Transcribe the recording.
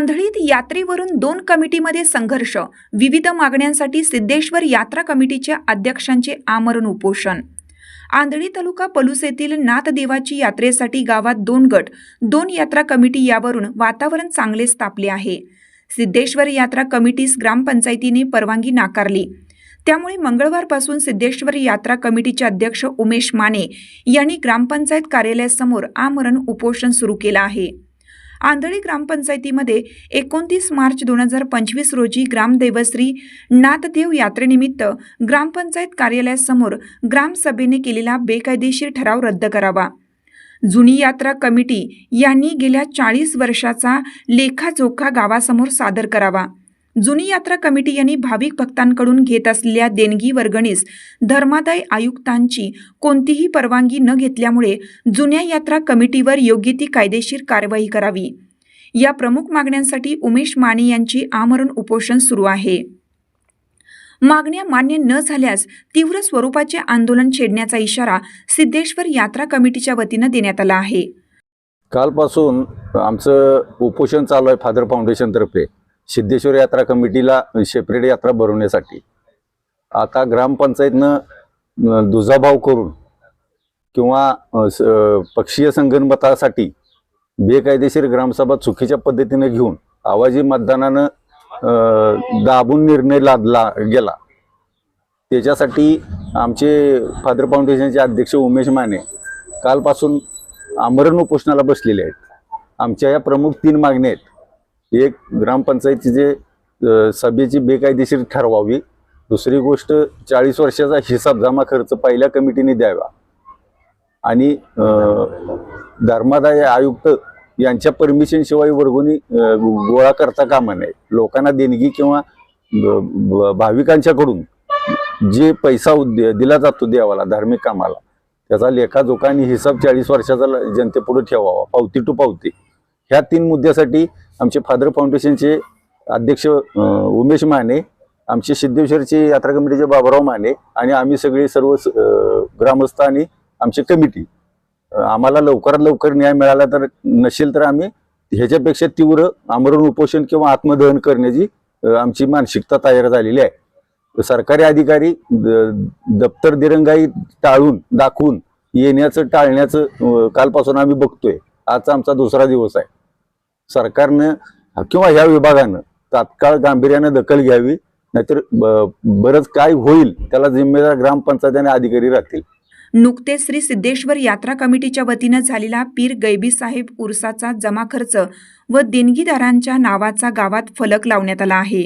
आंधळीत यात्रेवरून दोन कमिटीमध्ये संघर्ष. विविध मागण्यांसाठी सिद्धेश्वर यात्रा कमिटीच्या अध्यक्षांचे आमरण उपोषण. आंधळी तालुका पलूस येथील नाथदेवाची यात्रेसाठी गावात दोन गट दोन यात्रा कमिटी यावरून वातावरण चांगलेच तापले आहे. सिद्धेश्वर यात्रा कमिटीस ग्रामपंचायतीने परवानगी नाकारली. त्यामुळे मंगळवारपासून सिद्धेश्वर यात्रा कमिटीचे अध्यक्ष उमेश माने यांनी ग्रामपंचायत कार्यालयासमोर आमरण उपोषण सुरू केलं आहे. आंधळी ग्रामपंचायतीमध्ये एकोणतीस मार्च दोन हजार पंचवीस रोजी ग्रामदेवश्री नाथदेव यात्रेनिमित्त ग्रामपंचायत कार्यालयासमोर ग्रामसभेने केलेला बेकायदेशीर ठराव रद्द करावा. जुनी यात्रा कमिटी यांनी गेल्या चाळीस वर्षाचा लेखाजोखा गावासमोर सादर करावा. जुनी यात्रा कमिटी यांनी भाविक भक्तांकडून घेत असलेल्या देणगी वर्गणीस धर्मादाय आयुक्तांची कोणतीही परवानगी न घेतल्यामुळे जुन्या यात्रा कमिटीवर योग्य ती कायदेशीर कारवाई करावी. या प्रमुख मागण्यांसाठी उमेश माने यांची आमरण उपोषण सुरू आहे. मागण्या मान्य न झाल्यास तीव्र स्वरूपाचे आंदोलन छेडण्याचा इशारा सिद्धेश्वर यात्रा कमिटीच्या वतीनं देण्यात आला आहे. कालपासून आमचं उपोषण चालू आहे फादर फाउंडेशनतर्फे सिद्धेश्वर यात्रा कमिटीला शेपरेड यात्रा भरवण्यासाठी. आता ग्रामपंचायतनं दुजाभाव करून किंवा स- पक्षीय संगणमतासाठी बेकायदेशीर ग्रामसभा चुकीच्या पद्धतीने घेऊन आवाजी मतदानानं दाबून निर्णय लादला गेला. त्याच्यासाठी आमचे फादर फाउंडेशनचे अध्यक्ष उमेश माने कालपासून आमरण उपोषणाला बसलेले आहेत. आमच्या या प्रमुख तीन मागण्या आहेत. एक ग्रामपंचायतीचे सभेची बेकायदेशीर ठरवावी दुसरी गोष्ट चाळीस वर्षाचा हिसाब जमा खर्च पहिल्या कमिटीने द्यावा. आणि धर्मादाय आयुक्त यांच्या परमिशन शिवाय वर्गुनी गोळा करता कामा नये. लोकांना देणगी किंवा ब- ब- भाविकांच्याकडून जे पैसा उद्य- दिला जातो देवाला धार्मिक कामाला त्याचा लेखाजोखा आणि हिसाब चाळीस वर्षाचा ल- जनतेपुढे ठेवावा पावती टू पावती. ह्या तीन मुद्द्यासाठी आमचे फादर फाउंडेशनचे अध्यक्ष उमेश माने आमचे सिद्धेश्वरचे यात्रा कमिटीचे बाबाराव माने आणि आम्ही सगळे सर्व स- ग्रामस्थ आणि आमची कमिटी. आम्हाला लवकरात लवकर न्याय मिळाला तर नसेल तर आम्ही ह्याच्यापेक्षा तीव्र आमरण उपोषण किंवा आत्मदहन करण्याची आमची मानसिकता तयार झालेली आहे. सरकारी अधिकारी द- दप्तर दिरंगाई टाळून दाखवून येण्याचं टाळण्याचं कालपासून आम्ही बघतोय. आजचा आमचा दुसरा दिवस आहे. सरकारनं किंवा ह्या विभागानं तात्काळ गांभीर्यानं दखल घ्यावी नाहीतर ब- बरंच काय होईल त्याला जिम्मेदार ग्रामपंचायत आणि अधिकारी राहतील. नुकतेच श्री सिद्धेश्वर यात्रा कमिटीच्या वतीनं झालेला पीर गैबी साहेब उरसाचा जमा खर्च व देणगीदारांच्या नावाचा गावात फलक लावण्यात आला आहे.